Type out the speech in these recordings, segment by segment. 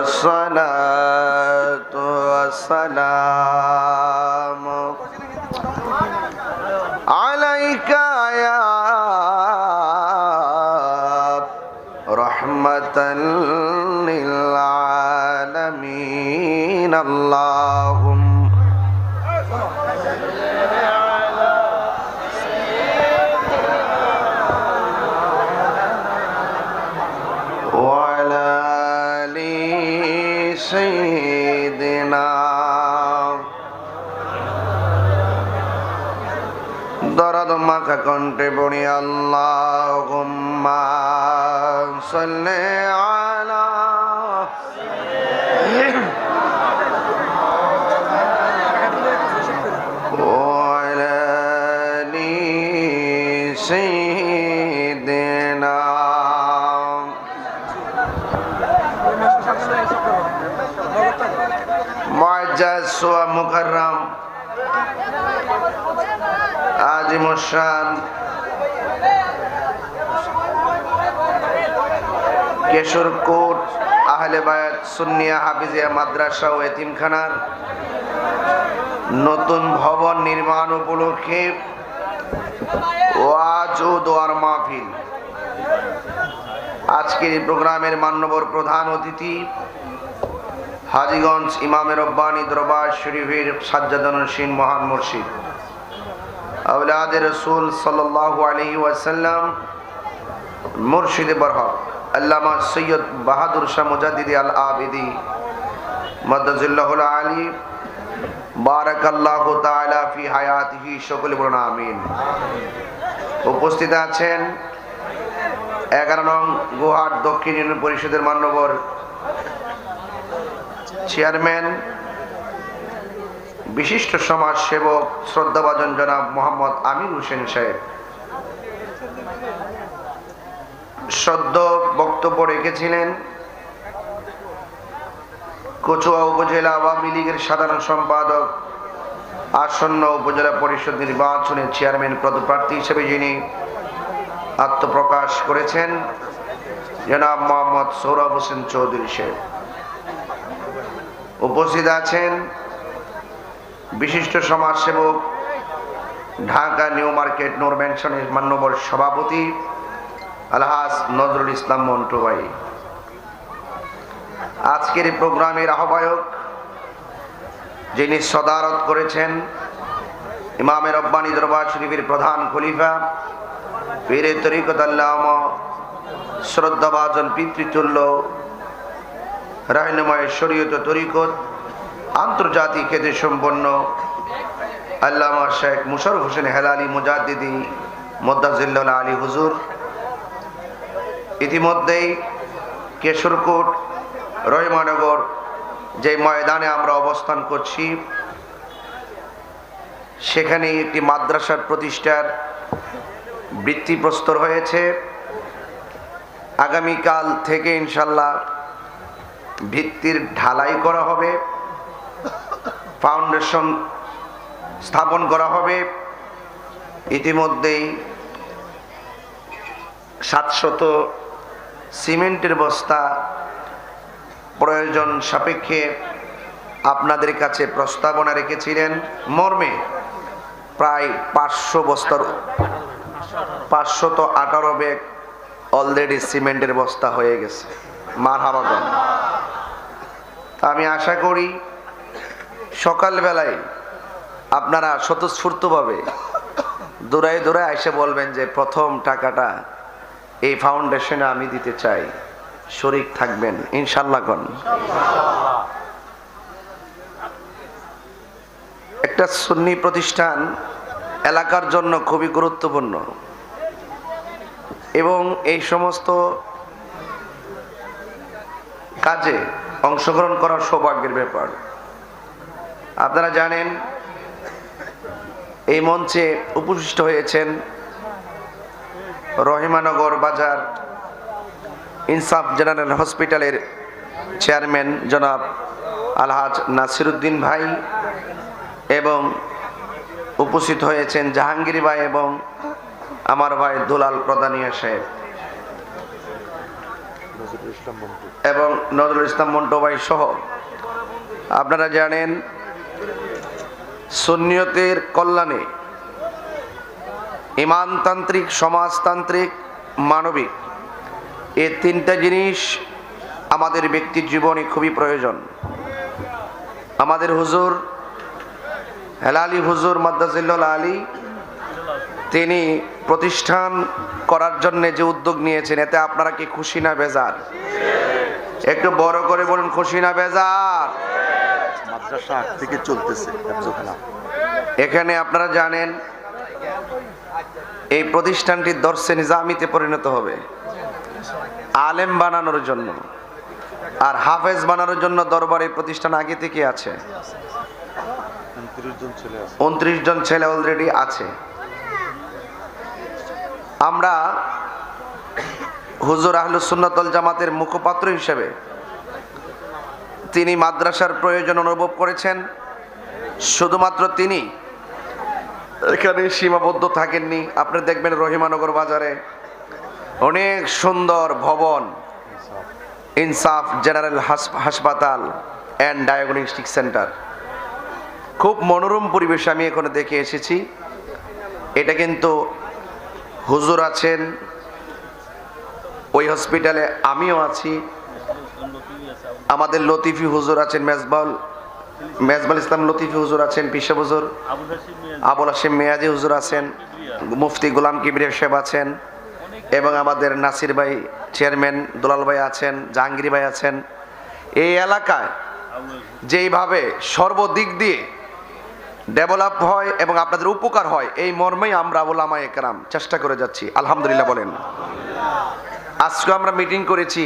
الصلاة والسلام. মাখা কণ্ঠে পড়ি আল্লাহুম্মা সাল্লি আলা وعلى آل سيدنا মুআজ্জাজ ওয়া মুকাররম আজিমুসান কেশরকোট, আহলে বায়াত, সুন্নিয়া, হাফিজিয়া, মাদ্রাসা ও এতিমখানার নতুন ভবন নির্মাণ উপলক্ষে ওয়াজ ও দোয়ার মাহফিল। আজকের এই প্রোগ্রামের মান্যবর প্রধান অতিথি হাজিগঞ্জ ইমামের রব্বানি দরবার শরীফের সাজ্জাদানুসীন মহান মুর্শিদ। আউলাদ রসুল সাল্লাল্লাহু আলাইহি ওয়াসাল্লাম মুর্শিদ বরহক আল্লামা সৈয়দ বাহাদুর শাহ মুজাদ্দিদি আল আবিদি মদ্দাজুল্লাহুল আলী বারাকাল্লাহু তাআলা ফি হায়াতিহি সকলে আমিন উপস্থিত আছেন এগারো নং গুহাট দক্ষিণ ইউনিয়ন পরিষদের মান্যবর চেয়ারম্যান বিশিষ্ট সমাজ সেবক শ্রদ্ধাভাজন জনাব মোহাম্মদ আমির হোসেন সাহেব। সদ্য বক্তব্য রেখেছিলেন কচুয়া উপজেলা আওয়ামী লীগের সাধারণ সম্পাদক আসন্ন উপজেলা পরিষদ নির্বাচনের চেয়ারম্যান পদপ্রার্থী হিসেবে যিনি আত্মপ্রকাশ করেছেন, জনাব মোহাম্মদ সৌরভ হোসেন চৌধুরী সাহেব। উপস্থিত আছেন বিশিষ্ট সমাজসেবক, ঢাকা নিউ মার্কেট নূর ম্যানশনের মান্যবর সভাপতি আলহাজ নজরুল ইসলাম মন্টু ভাই আজকের প্রোগ্রামের আহ্বায়ক যিনি সদারত করেছেন ইমামের রব্বানি দরবার শরীফের প্রধান খলিফা, পীরে তরিকত আল্লাহ শ্রদ্ধাভাজন পিতৃতুল্য, রাহনুমায় শরীয়ত তরিকত আন্তর্জাতিক খ্যাতি সম্পন্ন আল্লামা শেখ মুশারফ হোসেন হেলালি মুজাদ্দিদি মোদ্দাজিল্লাল আলী হুজুর। ইতিমধ্যেই কেশরকোট, রহিমানগর যে ময়দানে আমরা অবস্থান করছি, সেখানে একটি মাদ্রাসার প্রতিষ্ঠার বৃত্তি প্রস্তর হয়েছে। আগামীকাল থেকে ইনশাল্লাহ ভিত্তির ঢালাই করা হবে। ফাউন্ডেশন স্থাপন করা হবে। ইতিমধ্যেই সাতশত সিমেন্টের বস্তা প্রয়োজন সাপেক্ষে আপনাদের কাছে প্রস্তাবনা রেখেছিলেন। মর্মে প্রায় পাঁচশো বস্তার পাঁচশত আঠারো ব্যাগ অলরেডি সিমেন্টের বস্তা হয়ে গেছে। মার হাবাগন আমি আশা করি সকালবেলায় আপনারা স্বতঃস্ফূর্তভাবে দূরায় দূরায় এসে বলবেন যে প্রথম টাকাটা এই ফাউন্ডেশনে আমি দিতে চাই। শরিক থাকবেন, ইনশাল্লাহ একটা সুন্নি প্রতিষ্ঠান এলাকার জন্য খুবই গুরুত্বপূর্ণ এবং এই সমস্ত কাজে অংশগ্রহণ করার সৌভাগ্যের ব্যাপার। আপনারা জানেন, এই মঞ্চে উপবিষ্ট হয়েছেন রহিমানগর বাজার ইনসাফ জেনারেল হসপিটালের চেয়ারম্যান জনাব আলহাজ নাসিরুদ্দিন ভাই এবং উপস্থিত হয়েছেন জাহাঙ্গীর ভাই এবং আমার ভাই দুলাল প্রধানিয়া সাহেব। এবং নজরুল ইসলাম মন্টু ভাই সহ। আপনারা জানেন সুন্নিয়তের কল্যাণে ইমানতান্ত্রিক, সমাজতান্ত্রিক, মানবিক এই তিনটা জিনিস আমাদের ব্যক্তির জীবনে খুবই প্রয়োজন। আমাদের হুজুর হেলালি হুজুর মাদ্দাজিল্লাল আলী, তিনি প্রতিষ্ঠান করার জন্য যে উদ্যোগ নিয়েছেন, এতে আপনারা কি খুশি না বেজার? একটু বড় করে বলুন, খুশি না বেজার? থেকে চলতেছে এখানে আপনারা জানেন এই প্রতিষ্ঠানটি দর্শে নিজামিতে পরিণত হবে। আলেম বানানোর জন্য আর হাফেজ বানানোর জন্য দরবার এই প্রতিষ্ঠান আগে থেকে আছে। উনত্রিশ জন ছেলে অলরেডি আছে। আমরা হুজুর আহলুসুন্নতল জামাতের মুখপাত্র হিসেবে তিনি মাদ্রাসার প্রয়োজন অনুভব করেছেন। শুধুমাত্র তিনি। এখানে সীমাবদ্ধ থাকেননি। আপনি দেখবেন রহিমানগর বাজারে অনেক সুন্দর ভবন। ইনসাফ জেনারেল হাস- হাসপাতাল অ্যান্ড ডায়াগনস্টিক সেন্টার। খুব মনোরম পরিবেশ আমি এখানে দেখে এসেছি। এটা কিন্তু হুজুর আছেন। ওই হসপিটালে আমিও আছি। আমাদের লতিফি হুজুর আছেন মেজবাউল মেজবাল ইসলাম লতিফি হুজুর আছেন পিসা হুজুর, আবুল হাসিম মেয়াজি হুজুর আছেন, মুফতি গোলাম কিবির সাহেব আছেন, এবং আমাদের নাসির ভাই চেয়ারম্যান দুলাল ভাই আছেন, জাহাঙ্গীর ভাই আছেন। এই এলাকায় যেইভাবে সর্বদিক দিয়ে ডেভেলপ হয় এবং আপনাদের উপকার হয়, এই মর্মেই আমরা ওলামা একরাম চেষ্টা করে যাচ্ছি। আলহামদুলিল্লাহ বলেন। আজকে আমরা মিটিং করেছি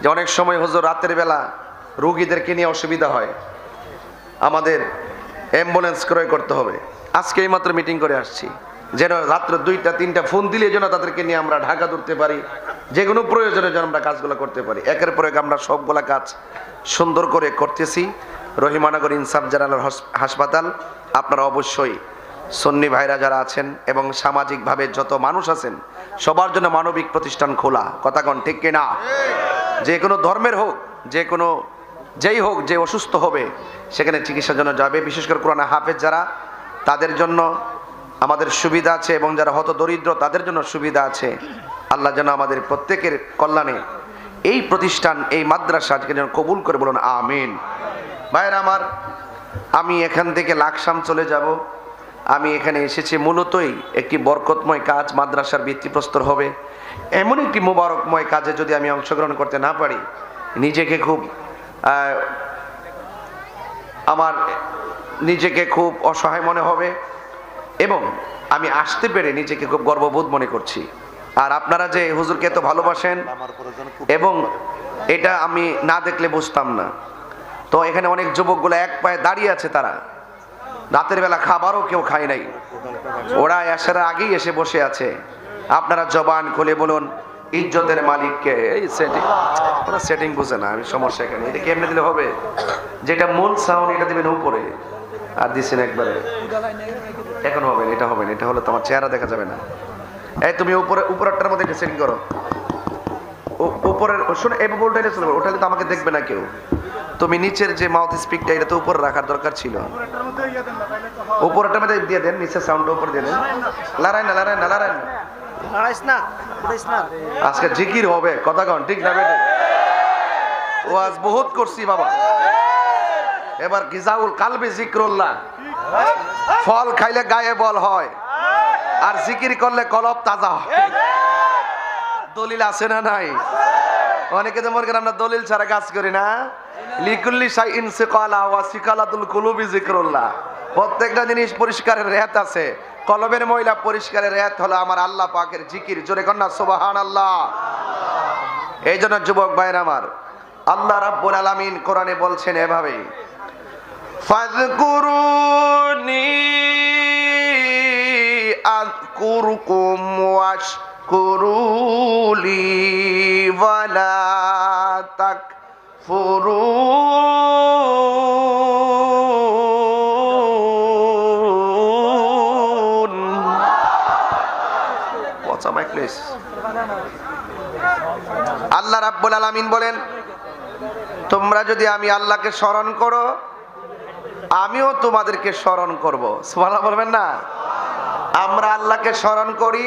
যে অনেক সময় হুজুর রাতের বেলা রুগীদেরকে নিয়ে অসুবিধা হয়। আমাদের অ্যাম্বুলেন্স ক্রয় করতে হবে। আজকে এইমাত্র মিটিং করে আসছি। যেন রাত্র দুইটা, তিনটা ফোন দিলে যেন তাদেরকে নিয়ে আমরা ঢাকা ধরতে পারি। যে কোনো প্রয়োজনে যেন আমরা কাজগুলো করতে পারি। একের পর এক আমরা সবগুলা কাজ সুন্দর করে করতেছি। রহিমানগর ইনসাফ জেনারেল হস- হাসপাতাল, আপনারা অবশ্যই সন্নি ভাইরা যারা আছেন এবং সামাজিকভাবে যত মানুষ আছেন, সবার জন্য মানবিক প্রতিষ্ঠান খোলা। কথাগণ ঠিক কিনা? যে কোনো ধর্মের হোক, যে কোনো যেই হোক যে অসুস্থ হবে, সেখানে চিকিৎসার জন্য যাবে। বিশেষ করে কোরআন হাফেজ যারা, তাদের জন্য আমাদের সুবিধা আছে এবং যারা হত দরিদ্র, তাদের জন্য সুবিধা আছে। আল্লাহ যেন আমাদের প্রত্যেকের কল্যাণে এই প্রতিষ্ঠান, এই মাদ্রাসা আজকে যেন কবুল করে বলুন, আমিন। ভাইয়ের আমার, আমি এখান থেকে লাকসাম চলে যাব। আমি এখানে এসেছি, মূলতই একটি বরকতময় কাজ মাদ্রাসার ভিত্তিপ্রস্তর হবে। এমন একটি মোবারকময় কাজে যদি আমি অংশগ্রহণ করতে না পারি, নিজেকে খুব আমার নিজেকে খুব অসহায় মনে হবে এবং আমি আসতে পেরে নিজেকে খুব গর্ববোধ মনে করছি। আর আপনারা যে হুজুরকে এত ভালোবাসেন এবং এটা আমি না দেখলে বুঝতাম না। তো এখানে অনেক যুবকগুলো এক পায়ে দাঁড়িয়ে আছে তারা। রাতের বেলা খাবারও কেউ খায় নাই। ওরা আসার আগেই এসে বসে আছে। আপনারা জবান খুলে বলুন ইজ্জতের মালিককে। এই সেটিং ওরা সেটিং বুঝে না আমি সমস্যা এখানে। এটা কেমনে দিলে হবে? যেটা মূল সাউন্ড এটা দিবেন উপরে। আর দিচ্ছেন একবারে। এখন হবে না, এটা হবে না এটা হলে তোমার চেহারা দেখা যাবে না। এই তুমি উপরে উপরেরটার মধ্যে একটা সেটিং করো। ও- উপরের শোনো এই বলটা এটা চলবে ওটালে তো আমাকে দেখবে না কেউ। তুমি নিচের যে মাউথ স্পিকটা এটা তো উপরে রাখার দরকার ছিল। উপরেরটার মধ্যে দিয়ে দেন নিচের সাউন্ডটা উপরে দিয়ে দেন। লড়াই না লড়াই না লড়াই না। আজকে জিকির হবে, কথা কন, ঠিক না বেটে? ও আজ বহুত করছি বাবা। এবার গিজাউল ফল খাইলে গায়ে বল হয়, আর জিকির করলে কলব তাজা হয়। দলিল আছে না নাই? অনেকে তো মনে আমরা দলিল ছাড়া কাজ করি না। লিকুল্লি সাই ইনসিকালা ওয়া সিকালাতুল কুলুবি জিক্রুল্লাহ। প্রত্যেকটা জিনিস পরিষ্কারের রেহাত আছে। কলবের মহিলা পরিষ্কারের রেহাত হলো আমার আল্লাহ পাকের জিকির। জোরে কন্যা সুবাহান আল্লাহ এই জন্য যুবক ভাইয়ের আমার, আল্লাহ রাব্বুল আলামিন কোরআনে বলছেন এভাবে, ফাযকুরুনি আযকুরুকুম ওয়াশকুরুলি ওয়ালা তাকফুরুন। মাইক প্লিজ আল্লাহ রাব্বুল আলামিন বলেন, তোমরা যদি আমি আল্লাহকে স্মরণ করো, আমিও তোমাদেরকে স্মরণ করব। সুবহানাল্লাহ বলবেন না? আমরা আল্লাহকে স্মরণ করি